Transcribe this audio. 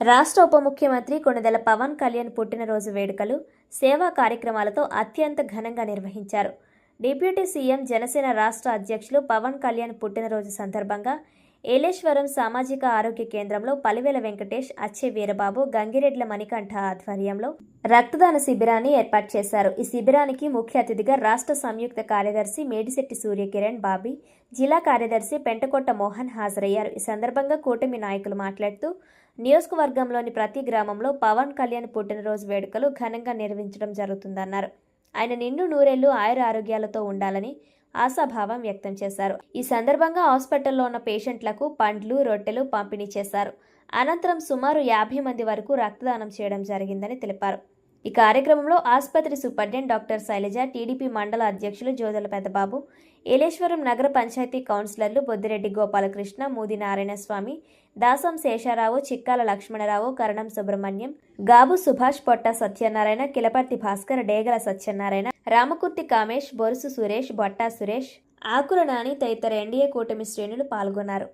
రాష్ట్ర ఉప ముఖ్యమంత్రి కొణిదెల పవన్ కళ్యాణ్ పుట్టినరోజు వేడుకలు సేవా కార్యక్రమాలతో అత్యంత ఘనంగా నిర్వహించారు. డిప్యూటీ సీఎం జనసేన రాష్ట్ర అధ్యక్షులు పవన్ కళ్యాణ్ పుట్టినరోజు సందర్భంగా ఏలేశ్వరం సామాజిక ఆరోగ్య కేంద్రంలో పలివేల వెంకటేష్ అచ్చే వీరబాబు గంగిరెడ్ల మణికంఠ ఆధ్వర్యంలో రక్తదాన శిబిరాన్ని ఏర్పాటు చేశారు. ఈ శిబిరానికి ముఖ్య అతిథిగా రాష్ట్ర సంయుక్త కార్యదర్శి మేడిశెట్టి సూర్యకిరణ్ బాబీ జిల్లా కార్యదర్శి పెంటకొట్ట మోహన్ హాజరయ్యారు. ఈ సందర్భంగా కూటమి నాయకులు మాట్లాడుతూ నియోజకవర్గంలోని ప్రతి గ్రామంలో పవన్ కళ్యాణ్ పుట్టినరోజు వేడుకలు ఘనంగా నిర్వహించడం జరుగుతుందన్నారు. ఆయన నిండు నూరేళ్ళు ఆయుర ఆరోగ్యాలతో ఉండాలని ఆశాభావం వ్యక్తం చేశారు. ఈ సందర్భంగా హాస్పిటల్లో ఉన్న పేషెంట్లకు పండ్లు రొట్టెలు పంపిణీ చేశారు. అనంతరం సుమారు యాభై మంది వరకు రక్తదానం చేయడం జరిగిందని తెలిపారు. ఈ కార్యక్రమంలో ఆసుపత్రి సూపరింటెండెంట్ డాక్టర్ శైలజ టీడీపీ మండల అధ్యక్షులు జోదల పెద్దబాబు ఏలేశ్వరం నగర పంచాయతీ కౌన్సిలర్లు బొద్దిరెడ్డి గోపాలకృష్ణ మూది నారాయణస్వామి దాసం శేషారావు చిక్కాల లక్ష్మణరావు కరణం సుబ్రహ్మణ్యం గాబు సుభాష్ పొట్ట సత్యనారాయణ కిలపర్తి భాస్కర్ డేగల సత్యనారాయణ రామకుర్తి కామేష్ బొరుసు సురేష్ బొట్టా సురేష్ ఆకుల నాని తదితర ఎన్డీఏ కూటమి శ్రేణులు పాల్గొన్నారు.